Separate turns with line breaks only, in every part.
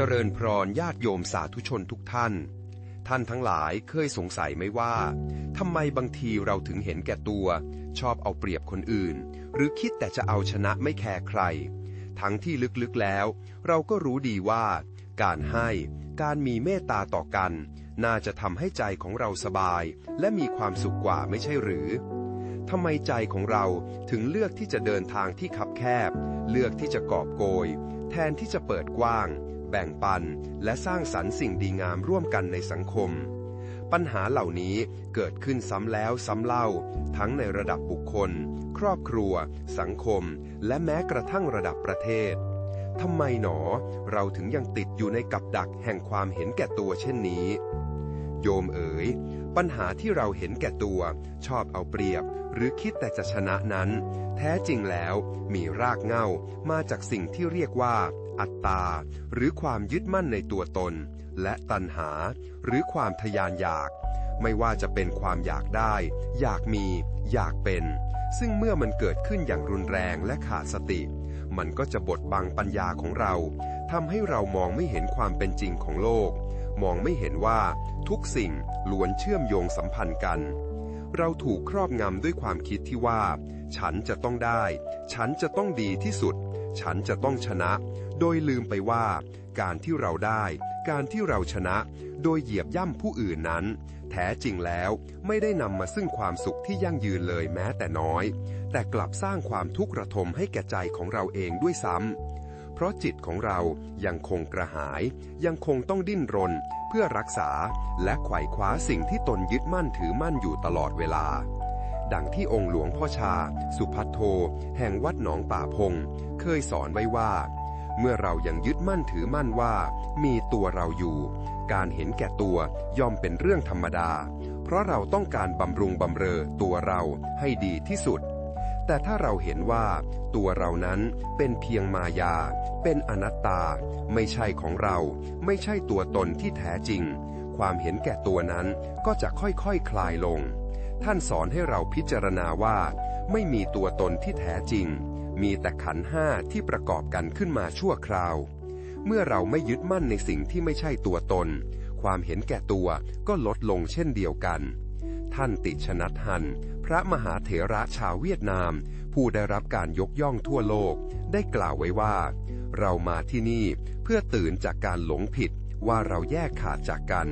เจริญพรญาติโยมสาธุชนทุกท่าน ท่านทั้งหลายเคยสงสัยไหมว่าทำไมบางทีเราถึงเห็นแก่ตัว ชอบเอาเปรียบคนอื่น หรือคิดแต่จะเอาชนะไม่แคร์ใคร ทั้งที่ลึกๆแล้ว เราก็รู้ดีว่า การให้การมีเมตตาต่อกัน น่าจะทำให้ใจของเราสบาย และมีความสุขกว่าไม่ใช่หรือทำไมใจของเราถึงเลือกที่จะเดินทางที่คับแคบ เลือกที่จะกอบโกย แทนที่จะเปิดกว้าง แบ่งปัน และสร้างสรรค์สิ่งดีงามร่วมกันในสังคม ปัญหาเหล่านี้เกิดขึ้นซ้ำแล้วซ้ำเล่า ทั้งในระดับบุคคล ครอบครัว สังคม และแม้กระทั่งระดับประเทศทำไมหนอ เราถึงยังติดอยู่ในกับดักแห่งความเห็นแก่ตัวเช่นนี้ โยมเอ๋ย ปัญหาที่เราเห็นแก่ตัว ชอบเอาเปรียบ หรือคิดแต่จะชนะนั้น แท้จริงแล้วมีรากเหง้ามาจากสิ่งที่เรียกว่า อัตตา หรือความยึดมั่นในตัวตน และตัณหา หรือความทยานอยาก ไม่ว่าจะเป็นความอยากได้ อยากมี อยากเป็น ซึ่งเมื่อมันเกิดขึ้นอย่างรุนแรงและขาดสติ มันก็จะบดบังปัญญาของเราทำให้เรามองไม่เห็นความเป็นจริงของโลก มองไม่เห็นว่าทุกสิ่งล้วนเชื่อมโยงสัมพันธ์กัน เราถูกครอบงำด้วยความคิดที่ว่า ฉันจะต้องได้ ฉันจะต้องดีที่สุด ฉันจะต้องชนะ โดยลืมไปว่า การที่เราได้ การที่เราชนะ โดยเหยียบย่ำผู้อื่นนั้น แท้จริงแล้วไม่ได้นำมาซึ่งความสุขที่ยั่งยืนเลยแม้แต่น้อย แต่กลับสร้างความทุกข์ระทมให้แก่ใจของเราเองด้วยซ้ำ เพราะจิตของเรายังคงกระหาย ยังคงต้องดิ้นรน เพื่อรักษาและไขว่คว้าสิ่งที่ตนยึดมั่นถือมั่นอยู่ตลอดเวลา ดังที่องค์หลวงพ่อชา สุพัทโท แห่งวัดหนองป่าพง เคยสอนไว้ว่า เมื่อเรายังยึดมั่นถือมั่นว่า มีตัวเราอยู่ การเห็นแก่ตัวย่อมเป็นเรื่องธรรมดา เพราะเราต้องการบำรุงบำเรอตัวเราให้ดีที่สุด แต่ถ้าเราเห็นว่าตัวเรานั้นเป็นเพียงมายา เป็นอนัตตา ไม่ใช่ของเรา ไม่ใช่ตัวตนที่แท้จริง ความเห็นแก่ตัวนั้นก็จะค่อยๆคคลายลง ท่านสอนให้เราพิจารณาว่า ไม่มีตัวตนที่แท้จริง มีแต่ขันห้าที่ประกอบกันขึ้นมาชั่วคราว เมื่อเราไม่ยึดมั่นในสิ่งที่ไม่ใช่ตัวตน ความเห็นแก่ตัวก็ลดลงเช่นเดียวกัน ท่านติชนัทหัน พระมหาเถระชาวเวียดนาม ผู้ได้รับการยกย่องทั่วโลก ได้กล่าวไว้ว่า เรามาที่นี่เพื่อตื่นจากการหลงผิดว่าเราแยกขาดจากกัน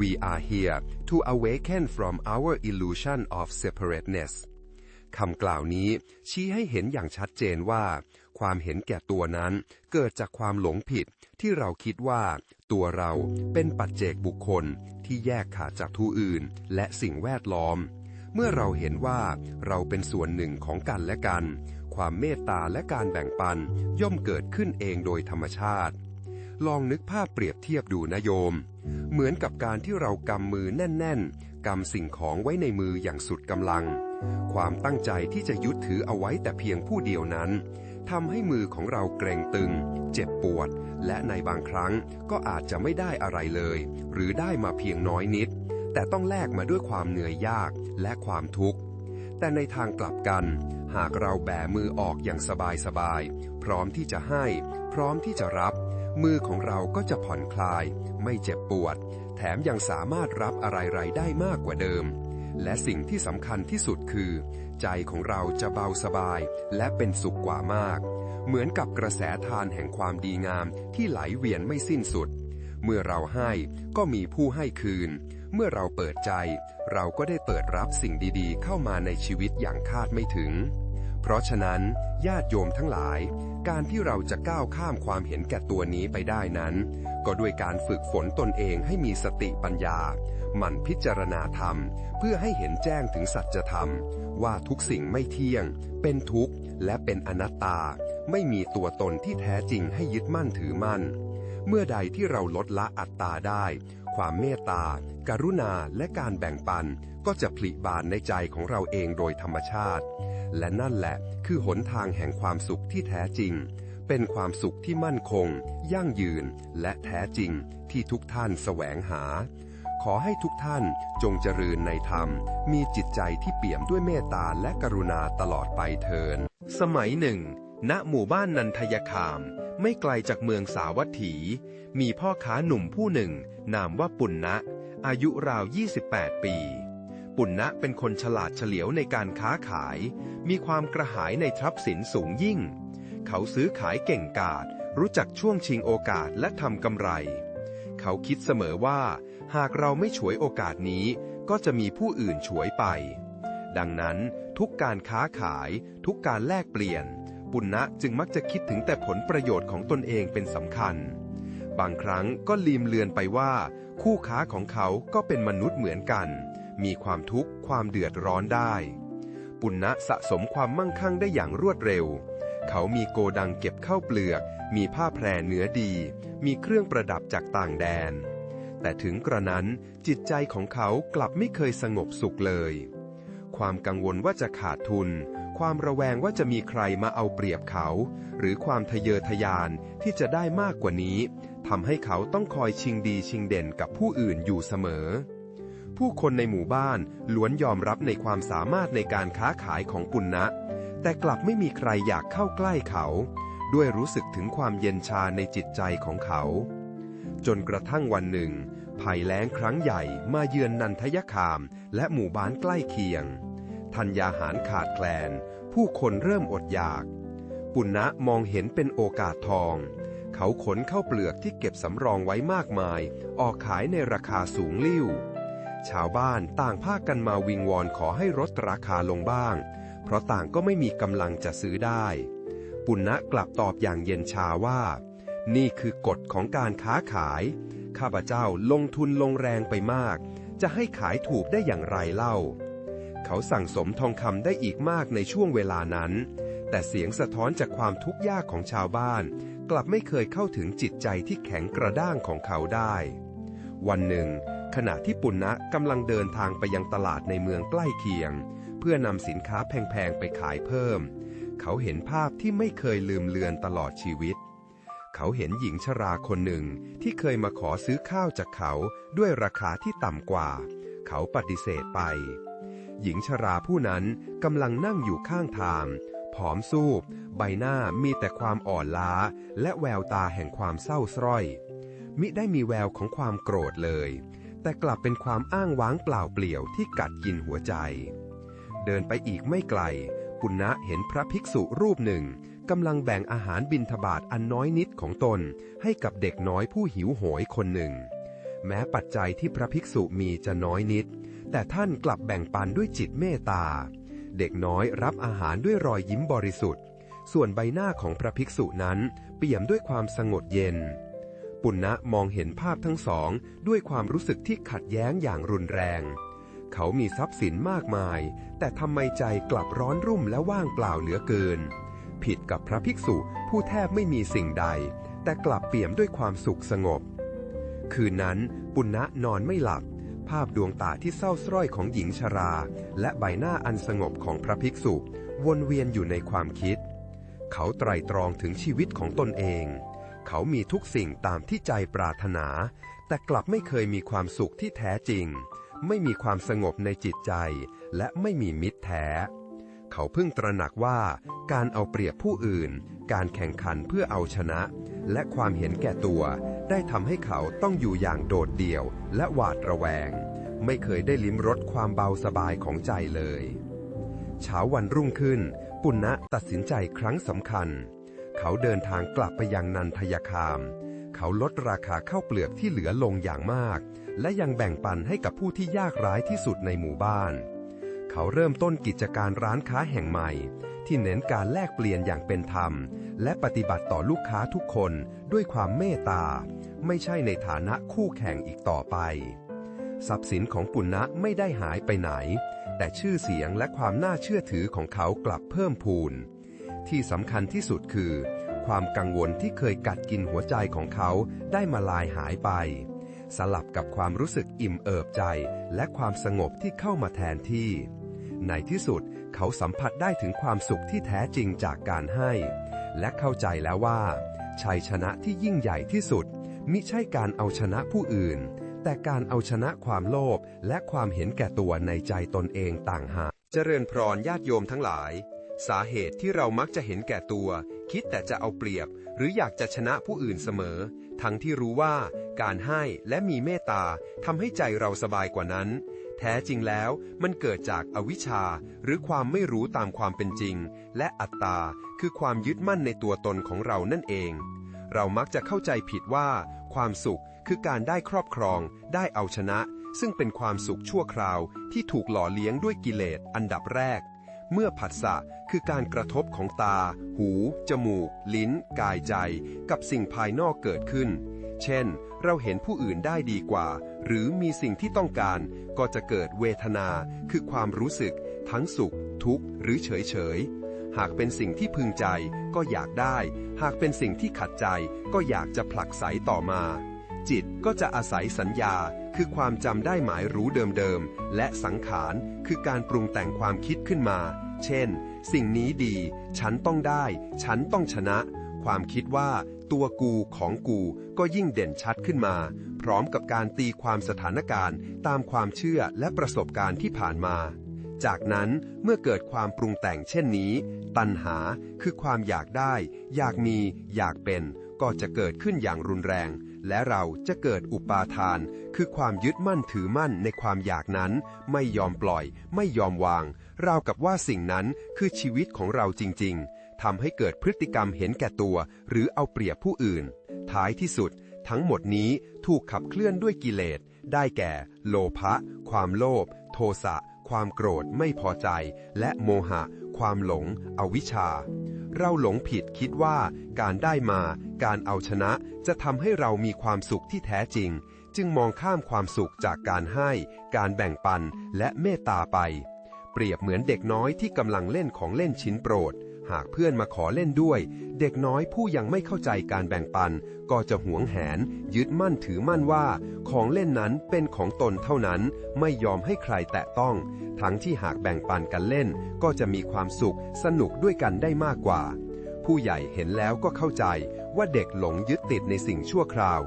We are here to awaken from our illusion of separateness คำกล่าวนี้ชี้ให้เห็นอย่างชัดเจนว่า ความเห็นแก่ตัวนั้น เกิดจากความหลงผิดที่เราคิดว่า ตัวเราเป็นปัจเจกบุคคลที่แยกขาดจากผู้อื่น และสิ่งแวดล้อม เมื่อเราเห็นว่าเราเป็นส่วนหนึ่งของกันและกัน ความเมตตาและการแบ่งปันย่อมเกิดขึ้นเองโดยธรรมชาติ ลองนึกภาพเปรียบเทียบดูนะโยม เหมือนกับการที่เรากำมือแน่น ๆกำสิ่งของไว้ในมืออย่างสุดกำลังความตั้งใจที่จะยึดถือเอาไว้แต่เพียงผู้เดียวนั้น ทำให้มือของเราเกร็งตึง เจ็บปวด และในบางครั้งก็อาจจะไม่ได้อะไรเลย หรือได้มาเพียงน้อยนิด แต่ต้องแลกมาด้วยความเหนื่อยยากและความทุกข์ แต่ในทางกลับกัน หากเราแบมือออกอย่างสบายๆพร้อมที่จะให้ พร้อมที่จะรับ มือของเราก็จะผ่อนคลาย ไม่เจ็บปวด แถมยังสามารถรับอะไรๆได้มากกว่าเดิม และสิ่งที่สำคัญที่สุดคือ ใจของเราจะเบาสบายและเป็นสุขกว่ามาก เหมือนกับกระแสทานแห่งความดีงามที่ไหลเวียนไม่สิ้นสุด เมื่อเราให้ก็มีผู้ให้คืน เมื่อเราเปิดใจ เราก็ได้เปิดรับสิ่งดีๆ เข้ามาในชีวิตอย่างคาดไม่ถึง เพราะฉะนั้น ญาติโยมทั้งหลาย การที่เราจะก้าวข้ามความเห็นแก่ตัวนี้ไปได้นั้น ก็ด้วยการฝึกฝนตนเองให้มีสติปัญญา หมั่นพิจารณาธรรม เพื่อให้เห็นแจ้งถึงสัจธรรม ว่าทุกสิ่งไม่เที่ยง เป็นทุกข์ และเป็นอนัตตา ไม่มีตัวตนที่แท้จริงให้ยึดมั่นถือมั่น เมื่อใดที่เราลดละอัตตาได้ ความเมตตากรุณาและการแบ่งปันก็จะผลิบานในใจของเราเองโดยธรรมชาติ และนั่นแหละคือหนทางแห่งความสุขที่แท้จริง เป็นความสุขที่มั่นคง ยั่งยืน และแท้จริงที่ทุกท่านแสวงหา ขอให้ทุกท่านจงเจริญในธรรม มีจิตใจที่เปี่ยมด้วยเมตตาและกรุณาตลอดไปเทินสมัยหนึ่ง ณหมู่บ้านนันทยคาม ไม่ไกลจากเมืองสาวัตถี มีพ่อค้าหนุ่มผู้หนึ่ง นามว่าปุณณะ อายุราว 28 ปี ปุณณะเป็นคนฉลาดเฉลียวในการค้าขาย มีความกระหายในทรัพย์สินสูงยิ่ง เขาซื้อขายเก่งกาจรู้จักช่วงชิงโอกาสและทำกำไร เขาคิดเสมอว่า หากเราไม่ฉวยโอกาสนี้ก็จะมีผู้อื่นฉวยไป ดังนั้นทุกการค้าขายทุกการแลกเปลี่ยน ปุณณะจึงมักจะคิดถึงแต่ผลประโยชน์ของตนเองเป็นสำคัญ บางครั้งก็ลืมเลือนไปว่า คู่ค้าของเขาก็เป็นมนุษย์เหมือนกัน มีความทุกข์ความเดือดร้อนได้ ปุณณะสะสมความมั่งคั่งได้อย่างรวดเร็ว เขามีโกดังเก็บข้าวเปลือก มีผ้าแพรเนื้อดี มีเครื่องประดับจากต่างแดน แต่ถึงกระนั้นจิตใจของเขากลับไม่เคยสงบสุขเลย ความกังวลว่าจะขาดทุน ความระแวงว่าจะมีใครมาเอาเปรียบเขา หรือความทะเยอทะยานที่จะได้มากกว่านี้ทำให้เขาต้องคอยชิงดีชิงเด่นกับผู้อื่นอยู่เสมอ ผู้คนในหมู่บ้านล้วนยอมรับในความสามารถในการค้าขายของปุณณะแต่กลับไม่มีใครอยากเข้าใกล้เขา ด้วยรู้สึกถึงความเย็นชาในจิตใจของเขา จนกระทั่งวันหนึ่ง ภัยแล้งครั้งใหญ่มาเยือนนันทยคามและหมู่บ้านใกล้เคียง ธัญญาหารขาดแคลน ผู้คนเริ่มอดอยาก ปุณณะมองเห็นเป็นโอกาสทอง เขาขนเข้าเปลือกที่เก็บสำรองไว้มากมาย ออกขายในราคาสูงลิ่ว ชาวบ้านต่างพากันมาวิงวอนขอให้ลดราคาลงบ้าง เพราะต่างก็ไม่มีกำลังจะซื้อได้ ปุณณะกลับตอบอย่างเย็นชาว่า นี่คือกฎของการค้าขาย ข้าพเจ้าลงทุนลงแรงไปมาก จะให้ขายถูกได้อย่างไรเล่า เขาสั่งสมทองคำได้อีกมากในช่วงเวลานั้น แต่เสียงสะท้อนจากความทุกข์ยากของชาวบ้าน กลับไม่เคยเข้าถึงจิตใจที่แข็งกระด้างของเขาได้ วันหนึ่ง ขณะที่ปุณณะกำลังเดินทางไปยังตลาดในเมืองใกล้เคียง เพื่อนำสินค้าแพงๆไปขายเพิ่ม เขาเห็นภาพที่ไม่เคยลืมเลือนตลอดชีวิต เขาเห็นหญิงชราคนหนึ่งที่เคยมาขอซื้อข้าวจากเขาด้วยราคาที่ต่ำกว่า เขาปฏิเสธไป หญิงชราผู้นั้นกำลังนั่งอยู่ข้างทางผอมซูบ ใบหน้ามีแต่ความอ่อนล้า และแววตาแห่งความเศร้าสร้อย มิได้มีแววของความโกรธเลย แต่กลับเป็นความอ้างว้างเปล่าเปลี่ยวที่กัดกินหัวใจ เดินไปอีกไม่ไกล ปุณณะเห็นพระภิกษุรูปหนึ่ง กำลังแบ่งอาหารบิณฑบาตอันน้อยนิดของตน ให้กับเด็กน้อยผู้หิวโหยคนหนึ่ง แม้ปัจจัยที่พระภิกษุมีจะน้อยนิด แต่ท่านกลับแบ่งปันด้วยจิตเมตตา เด็กน้อยรับอาหารด้วยรอยยิ้มบริสุทธิ์ ส่วนใบหน้าของพระภิกษุนั้นเปี่ยมด้วยความสงบเย็น ปุณณะมองเห็นภาพทั้งสองด้วยความรู้สึกที่ขัดแย้งอย่างรุนแรงเขามีทรัพย์สินมากมาย แต่ทำไมใจกลับร้อนรุ่มและว่างเปล่าเหลือเกิน ผิดกับพระภิกษุผู้แทบไม่มีสิ่งใด แต่กลับเปี่ยมด้วยความสุขสงบ คืนนั้นปุณณะนอนไม่หลับ ภาพดวงตาที่เศร้าสร้อยของหญิงชรา และใบหน้าอันสงบของพระภิกษุ วนเวียนอยู่ในความคิด เขาไตรตรองถึงชีวิตของตนเอง เขามีทุกสิ่งตามที่ใจปรารถนา แต่กลับไม่เคยมีความสุขที่แท้จริง ไม่มีความสงบในจิตใจ และไม่มีมิตรแท้ เขาเพิ่งตระหนักว่าการเอาเปรียบผู้อื่น การแข่งขันเพื่อเอาชนะ และความเห็นแก่ตัว ได้ทำให้เขาต้องอยู่อย่างโดดเดี่ยวและหวาดระแวง ไม่เคยได้ลิ้มรสความเบาสบายของใจเลยเช้าวันรุ่งขึ้น ปุณณะตัดสินใจครั้งสำคัญ เขาเดินทางกลับไปยังนันทยคาม เขาลดราคาข้าวเปลือกที่เหลือลงอย่างมาก และยังแบ่งปันให้กับผู้ที่ยากร้ายที่สุดในหมู่บ้าน เขาเริ่มต้นกิจการร้านค้าแห่งใหม่ ที่เน้นการแลกเปลี่ยนอย่างเป็นธรรม และปฏิบัติต่อลูกค้าทุกคนด้วยความเมตตา ไม่ใช่ในฐานะคู่แข่งอีกต่อไป ทรัพย์สินของปุณณะไม่ได้หายไปไหน แต่ชื่อเสียงและความน่าเชื่อถือของเขากลับเพิ่มพูน ที่สำคัญที่สุดคือ ความกังวลที่เคยกัดกินหัวใจของเขาได้มาลายหายไปสลับกับความรู้สึกอิ่มเอิบใจ และความสงบที่เข้ามาแทนที่ ในที่สุดเขาสัมผัสได้ถึงความสุขที่แท้จริงจากการให้ และเข้าใจแล้วว่า ชัยชนะที่ยิ่งใหญ่ที่สุด มิใช่การเอาชนะผู้อื่น แต่การเอาชนะความโลภและความเห็นแก่ตัวในใจตนเองต่างหากเจริญพรญาติโยมทั้งหลาย สาเหตุที่เรามักจะเห็นแก่ตัว คิดแต่จะเอาเปรียบ หรืออยากจะชนะผู้อื่นเสมอ ทั้งที่รู้ว่า การให้และมีเมตตาทำให้ใจเราสบายกว่านั้น ท้จริงแล้วมันเกิดจากอวิชชาหรือความไม่รู้ตามความเป็นจริง และอัตตาคือความยึดมั่นในตัวตนของเรานั่นเอง เรามักจะเข้าใจผิดว่า ความสุขคือการได้ครอบครอง ได้เอาชนะ ซึ่งเป็นความสุขชั่วคราวที่ถูกหล่อเลี้ยงด้วยกิเลสอันดับแรก เมื่อผัสสะคือการกระทบของตา หู จมูก ลิ้น กายใจ กับสิ่งภายนอกเกิดขึ้น เช่น เราเห็นผู้อื่นได้ดีกว่า หรือมีสิ่งที่ต้องการ ก็จะเกิดเวทนา คือความรู้สึก ทั้งสุข ทุกข์ หรือเฉยเฉย หากเป็นสิ่งที่พึงใจก็อยากได้ หากเป็นสิ่งที่ขัดใจก็อยากจะผลักไสต่อมา จิตก็จะอาศัยสัญญา คือความจำได้หมายรู้เดิมๆ และสังขาร คือการปรุงแต่งความคิดขึ้นมา เช่น สิ่งนี้ดี ฉันต้องได้ ฉันต้องชนะความคิดว่า ตัวกูของกูก็ยิ่งเด่นชัดขึ้นมา พร้อมกับการตีความสถานการณ์ตามความเชื่อและประสบการณ์ที่ผ่านมา จากนั้นเมื่อเกิดความปรุงแต่งเช่นนี้ ตัณหาคือความอยากได้ อยากมี อยากเป็น ก็จะเกิดขึ้นอย่างรุนแรง และเราจะเกิดอุปาทาน คือความยึดมั่นถือมั่นในความอยากนั้น ไม่ยอมปล่อย ไม่ยอมวาง ราวกับว่าสิ่งนั้นคือชีวิตของเราจริง ๆ ทำให้เกิดพฤติกรรมเห็นแก่ตัว หรือเอาเปรียบผู้อื่น ท้ายที่สุด ทั้งหมดนี้ถูกขับเคลื่อนด้วยกิเลส ได้แก่ โลภะ ความโลภ โทสะ ความโกรธไม่พอใจ และโมหะ ความหลง อวิชชา เราหลงผิดคิดว่าการได้มา การเอาชนะจะทำให้เรามีความสุขที่แท้จริง จึงมองข้ามความสุขจากการให้ การแบ่งปัน และเมตตาไปเปรียบเหมือนเด็กน้อยที่กำลังเล่นของเล่นชิ้นโปรด หากเพื่อนมาขอเล่นด้วย เด็กน้อยผู้ยังไม่เข้าใจการแบ่งปัน ก็จะหวงแหน ยึดมั่นถือมั่นว่า ของเล่นนั้นเป็นของตนเท่านั้น ไม่ยอมให้ใครแตะต้อง ทั้งที่หากแบ่งปันกันเล่น ก็จะมีความสุขสนุกด้วยกันได้มากกว่า ผู้ใหญ่เห็นแล้วก็เข้าใจว่าเด็กหลงยึดติดในสิ่งชั่วคราว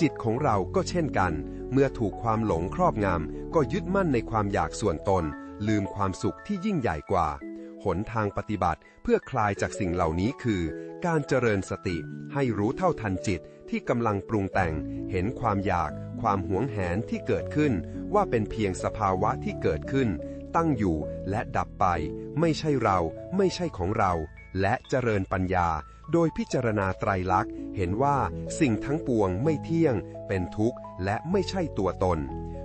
จิตของเราก็เช่นกัน เมื่อถูกความหลงครอบงำก็ยึดมั่นในความอยากส่วนตน ลืมความสุขที่ยิ่งใหญ่กว่า หนทางปฏิบัติเพื่อคลายจากสิ่งเหล่านี้คือ การเจริญสติให้รู้เท่าทันจิตที่กำลังปรุงแต่ง เห็นความอยาก ความหวงแหนที่เกิดขึ้น ว่าเป็นเพียงสภาวะที่เกิดขึ้น ตั้งอยู่และดับไป ไม่ใช่เราไม่ใช่ของเรา และเจริญปัญญา โดยพิจารณาไตรลักษณ์ เห็นว่าสิ่งทั้งปวงไม่เที่ยง เป็นทุกข์และไม่ใช่ตัวตน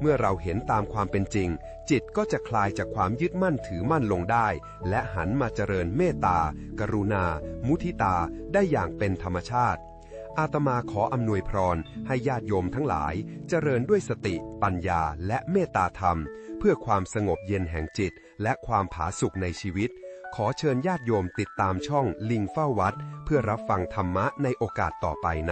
เมื่อเราเห็นตามความเป็นจริง จิตก็จะคลายจากความยึดมั่นถือมั่นลงได้ และหันมาเจริญเมตตา กรุณา มุทิตา ได้อย่างเป็นธรรมชาติ อาตมาขออำนวยพรให้ญาติโยมทั้งหลาย เจริญด้วยสติ ปัญญา และเมตตาธรรม เพื่อความสงบเย็นแห่งจิต และความผาสุกในชีวิต ขอเชิญญาติโยมติดตามช่องลิงเฝ้าวัด เพื่อรับฟังธรรมะในโอกาสต่อไปนะ